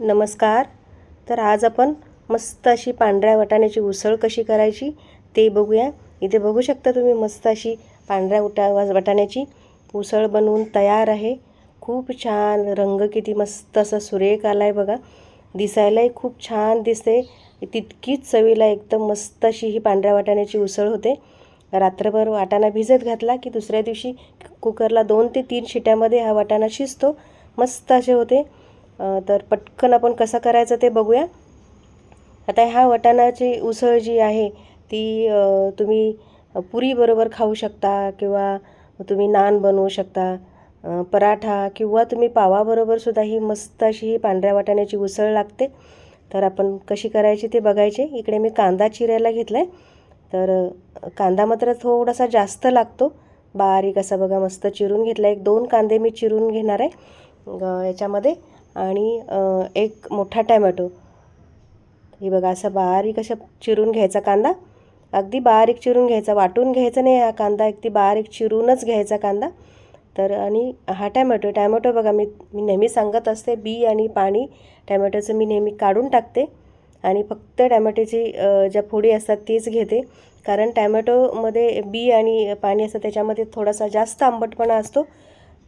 नमस्कार. तर आज आपण मस्त अशी पांढऱ्या वाटाण्याची उसळ कशी करायची ते बघूया. इथे बघू शकता तुम्ही मस्त अशी पांढऱ्या उटा वाटाण्याची उसळ बनवून तयार आहे. खूप छान रंग किती मस्त असा सुरेख आला आहे बघा. दिसायलाही खूप छान दिसते. तितकीच चवीला एकदम मस्त अशी ही पांढऱ्या वाटाण्याची उसळ होते. रात्रभर वाटाणा भिजत घातला की दुसऱ्या दिवशी कुकरला दोन ते तीन शिट्यामध्ये हा वाटाणा शिजतो. मस्त असे होते. तर पटकन आपण कसं करायचं ते बघूया. आता ह्या वटाणाची उसळ जी आहे ती तुम्ही पुरीबरोबर खाऊ शकता किंवा तुम्ही नान बनवू शकता. पराठा किंवा तुम्ही पावाबरोबरसुद्धा ही मस्त अशी ही पांढऱ्या वाटाण्याची उसळ लागते. तर आपण कशी करायची ते बघायचे. इकडे मी कांदा चिरायला घेतला आहे तर कांदा मात्र थोडासा जास्त लागतो. बारीक असा बघा मस्त चिरून घेतला एक दोन कांदे मी चिरून घेणार आहे याच्यामध्ये. आणि एक मोठा टॅमॅटो. हे बघा असं बारीक असं चिरून घ्यायचा कांदा. अगदी बारीक चिरून घ्यायचा वाटून घ्यायचा नाही हा कांदा अगदी बारीक चिरूनच घ्यायचा कांदा. तर आणि हा टॅमॅटो टॅमॅटो बघा मी मी नेहमी सांगत असते बी आणि पाणी टॅमॅटोचं मी नेहमी काढून टाकते. आणि फक्त टॅमॅटोची ज्या फोडी असतात तीच घेते. कारण टॅमॅटोमध्ये बी आणि पाणी असतं त्याच्यामध्ये थोडासा जास्त आंबटपणा असतो.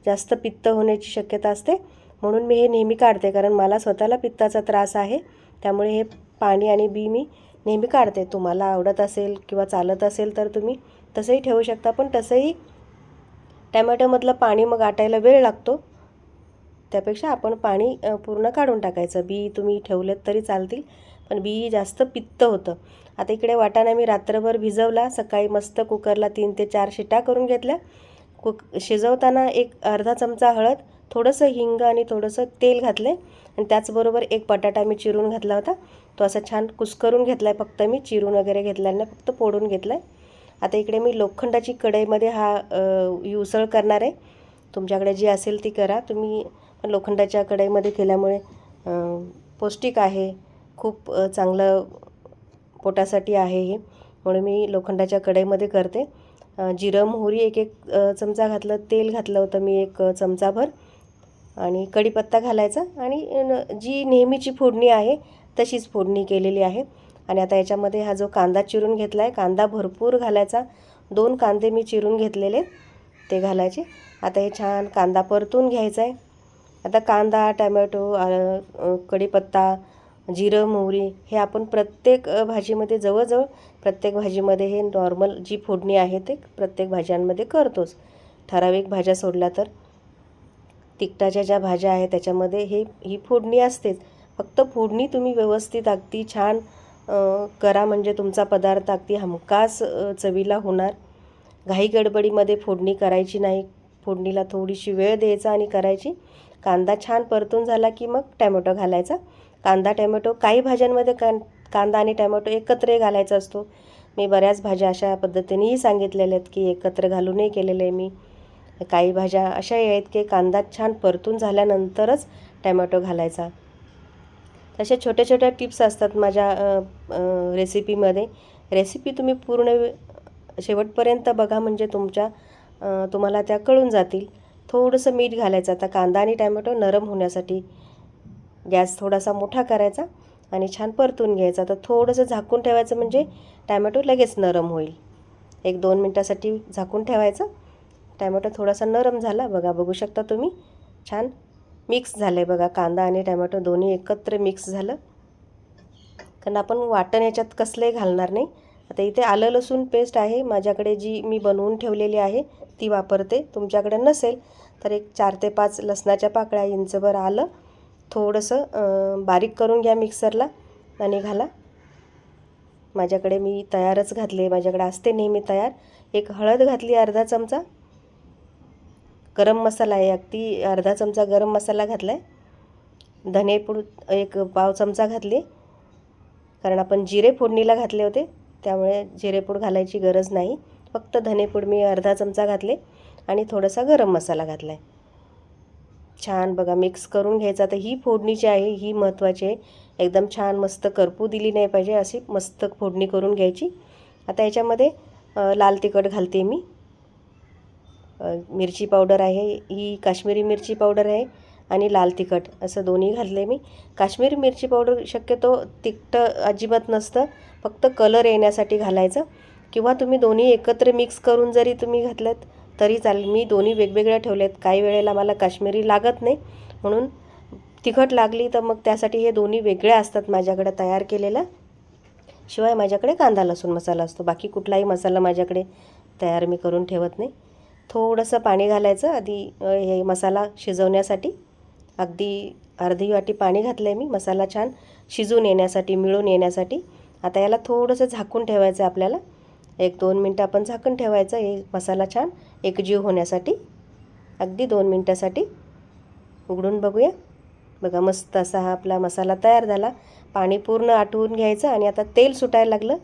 जास्त पित्त होण्याची शक्यता असते. म्हणून मी हे नेहमी काढते कारण मला स्वतःला पित्ताचा त्रास आहे. त्यामुळे हे पाणी आणि बी मी नेहमी काढते. तुम्हाला आवडत असेल किंवा चालत असेल तर तुम्ही तसंही ठेवू शकता पण तसंही टॅमॅटोमधलं पाणी मग आटायला वेळ लागतो. त्यापेक्षा आपण पाणी पूर्ण काढून टाकायचं. बी तुम्ही ठेवलेत तरी चालतील पण बी जास्त पित्त होतं. आता इकडे वाटाणा मी रात्रभर भिजवला सकाळी मस्त कुकरला तीन ते चार शिट्टा करून घेतल्या. कुक शिजवताना एक अर्धा चमचा हळद थोडंसं हिंग आणि थोडंसं तेल घातलं आहे आणि त्याचबरोबर एक बटाटा मी चिरून घातला होता. तो असा छान कुस्करून घेतला आहे फक्त मी. चिरून वगैरे घेतला नाही फक्त फोडून घेतला आहे आता इकडे मी लोखंडाची कढईमध्ये हा उसळ करणार आहे. तुमच्याकडे जी असेल ती करा. तुम्ही लोखंडाच्या कढईमध्ये केल्यामुळे पौष्टिक आहे. खूप चांगलं पोटासाठी आहे हे. म्हणून मी लोखंडाच्या कढईमध्ये करते. जिरं मोहरी एक एक चमचा घातलं. तेल घातलं होतं मी एक चमचाभर. आणि कढीपत्ता घालायचा आणि जी नेहमीची फोडणी आहे तशीच फोडणी केलेली आहे. आणि आता याच्यामध्ये हा जो कांदा चिरून घेतला आहे कांदा भरपूर घालायचा. दोन कांदे मी चिरून घेतलेले ते घालायचे. आता हे छान कांदा परतून घ्यायचा आहे आता कांदा टॅमॅटो कढीपत्ता जिरं मोहरी हे आपण प्रत्येक भाजीमध्ये जवळजवळ प्रत्येक भाजीमध्ये हे नॉर्मल जी फोडणी आहे ते प्रत्येक भाज्यांमध्ये करतोच. ठराविक भाज्या सोडल्या तर. तिखटाच्या ज्या भाज्या आहेत त्याच्यामध्ये हे ही फोडणी असतेच. फक्त फोडणी तुम्ही व्यवस्थित अगदी छान करा म्हणजे तुमचा पदार्थ अगदी हमखास चवीला होणार. घाई गडबडीमध्ये फोडणी करायची नाही. फोडणीला थोडीशी वेळ द्यायचा आणि करायची. कांदा छान परतून झाला की मग टॅमॅटो घालायचा. कांदा टॅमॅटो काही भाज्यांमध्ये कां कांदा आणि टॅमॅटो एकत्र घालायचा असतो. मी बऱ्याच भाज्या अशा पद्धतीनेही सांगितलेल्या आहेत की एकत्र घालूनही केलेलं आहे मी. काही भाज्या अशाही आहेत की कांदा छान परतून झाल्यानंतरच टॅमॅटो घालायचा. तसे छोट्या छोट्या टिप्स असतात माझ्या रेसिपीमध्ये. रेसिपी तुम्ही पूर्ण शेवटपर्यंत बघा म्हणजे तुमच्या तुम्हाला त्या कळून जातील. थोडंसं मीठ घालायचं. आता कांदा आणि टॅमॅटो नरम होण्यासाठी गॅस थोडासा मोठा करायचा आणि छान परतून घ्यायचा. तर थोडंसं झाकून ठेवायचं म्हणजे टॅमॅटो लगेच नरम होईल. एक दोन मिनटासाठी झाकून ठेवायचं. टॅमॅटो थोडासा नरम झाला. बघा बघू शकता तुम्ही? छान मिक्स झालं आहे बघा. कांदा आणि टॅमॅटो दोन्ही एकत्र मिक्स झालं. कारण आपण वाटण याच्यात कसलंही घालणार नाही. आता इथे आलं लसूण पेस्ट आहे. माझ्याकडे जी मी बनवून ठेवलेली आहे ती वापरते. तुमच्याकडे नसेल तर एक चार ते पाच लसणाच्या पाकळ्या इंचभर आलं. थोडंसं बारीक करून घ्या मिक्सरला आणि घाला. माझ्याकडे मी तयारच घातले माझ्याकडे असते नेहमी तयार. एक हळद घातली अर्धा चमचा. गरम मसाला आहे. अगदी अर्धा चमचा गरम मसाला घातला आहे धनेपूड एक पाव चमचा घातली. कारण आपण जिरे फोडणीला घातले होते. त्यामुळे जिरेपूड घालायची गरज नाही. फक्त धनेपूड मी अर्धा चमचा घातले आणि थोडासा गरम मसाला घातला आहे छान बघा मिक्स करून घ्यायचा. तर ही फोडणी जी आहे ही महत्त्वाची आहे. एकदम छान मस्त करपू दिली नाही पाहिजे अशी मस्त फोडणी करून घ्यायची. आता याच्यामध्ये लाल तिखट घालते मी. मिरची पावडर आहे ही काश्मीरी मिरची पावडर आहे आणि लाल तिखट असं दोन्ही घातले मी. काश्मीरी मिरची पावडर शक्यतो तिखट अजिबात नसतं फक्त कलर येण्यासाठी घालायचं. किंवा तुम्ही दोन्ही एकत्र मिक्स करून जरी तुम्ही घातलं तरी चालेल. मी दोन्ही वेगवेगळ्या ठेवलेत काही वेळेला मला काश्मीरी लागत नाही म्हणून तिखट लागली तर मग त्यासाठी हे दोन्ही वेगळ्या असतात माझ्याकडे तयार केलेलं. शिवाय माझ्याकडे कांदा लसूण मसाला असतो. बाकी कुठलाही मसाला माझ्याकडे तयार मी करून ठेवत नाही. थोडंसं पाणी घालायचं आधी हे मसाला शिजवण्यासाठी. अगदी अर्धी वाटी पाणी घातलं आहे मी मसाला छान शिजून येण्यासाठी मिळून येण्यासाठी. आता याला थोडंसं झाकून ठेवायचं आहे आपल्याला. एक दोन मिनटं आपण झाकून ठेवायचं हे मसाला छान एकजीव होण्यासाठी. अगदी दोन मिनटासाठी. उघडून बघूया. बघा मस्त असा हा आपला मसाला तयार झाला. पाणी पूर्ण आटवून घ्यायचं आणि आता तेल सुटायला लागलं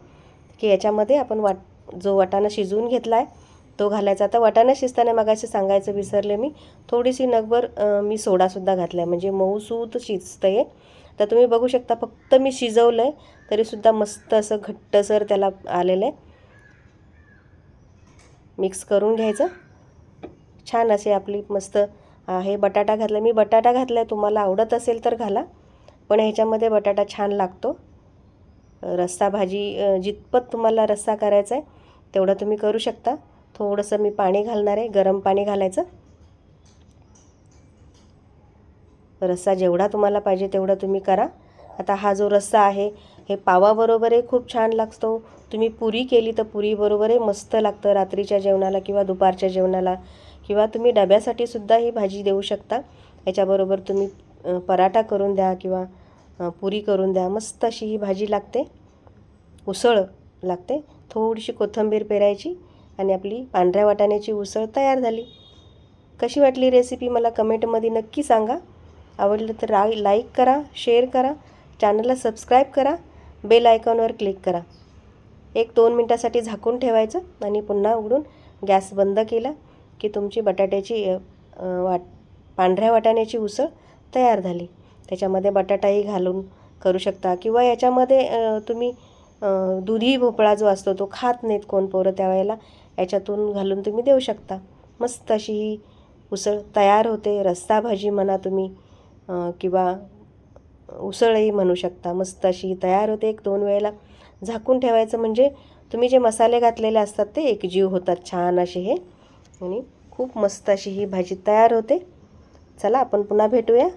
की याच्यामध्ये आपण वाट जो वाटाणा शिजवून घेतला आहे तो घालायचा. आता वाटाणा शिजताना मगाशी सांगायचं विसरले मी. थोडीशी नगभर मी सोडासुद्धा घातला आहे म्हणजे मऊसूत शिजतं आहे तर तुम्ही बघू शकता फक्त मी शिजवलं आहे तरीसुद्धा मस्त असं घट्टसर त्याला आलेलं आहे. मिक्स करून घ्यायचं. छान असे आपली मस्त आहे बटाटा घातला मी बटाटा घातला आहे तुम्हाला आवडत असेल तर घाला. पण ह्याच्यामध्ये बटाटा छान लागतो. रस्सा भाजी जितपत तुम्हाला रस्सा करायचा आहे तेवढं तुम्ही करू शकता. थोडंसं मी पाणी घालणार आहे गरम पाणी घालायचं. रस्सा जेवढा तुम्हाला पाहिजे तेवढा तुम्ही करा. आता हा जो रस्सा आहे हे पावाबरोबरही खूप छान लागतो. तुम्ही पुरी केली तर पुरीबरोबरही मस्त लागतं रात्रीच्या जेवणाला किंवा दुपारच्या जेवणाला. किंवा तुम्ही डब्यासाठी सुद्धा ही भाजी देऊ शकता. याच्याबरोबर तुम्ही पराठा करून द्या किंवा पुरी करून द्या. मस्त अशी ही भाजी लागते. उसळ लागते. थोडीशी कोथिंबीर पेरायची. आणि आपली पांढऱ्या वाटाण्याची उसळ तयार झाली. कशी वाटली रेसिपी मला कमेंटमध्ये नक्की सांगा. आवडलं तर रा लाईक करा शेअर करा चॅनलला सबस्क्राईब करा बेल आयकॉनवर क्लिक करा. एक दोन मिनटासाठी झाकून ठेवायचं आणि पुन्हा उघडून गॅस बंद केला की तुमची बटाट्याची वाट पांढऱ्या वाटाण्याची उसळ तयार झाली. त्याच्यामध्ये बटाटाही घालून करू शकता किंवा याच्यामध्ये तुम्ही दुधी भोपळा जो असतो तो खात नाहीत कोण पोरं त्यावेळेला. याच्यातून घालून तुम्ही देऊ शकता. मस्त अशी ही उसळ तयार होते. रस्सा भाजी म्हणा तुम्ही किंवा उसळही म्हणू शकता. मस्त अशी तयार होते. एक दोन वेळेला झाकून ठेवायचं म्हणजे तुम्ही जे मसाले घातलेले असतात ते एकजीव होतात. छान असे हे. आणि खूप मस्त अशी ही भाजी तयार होते. चला आपण पुन्हा भेटूया.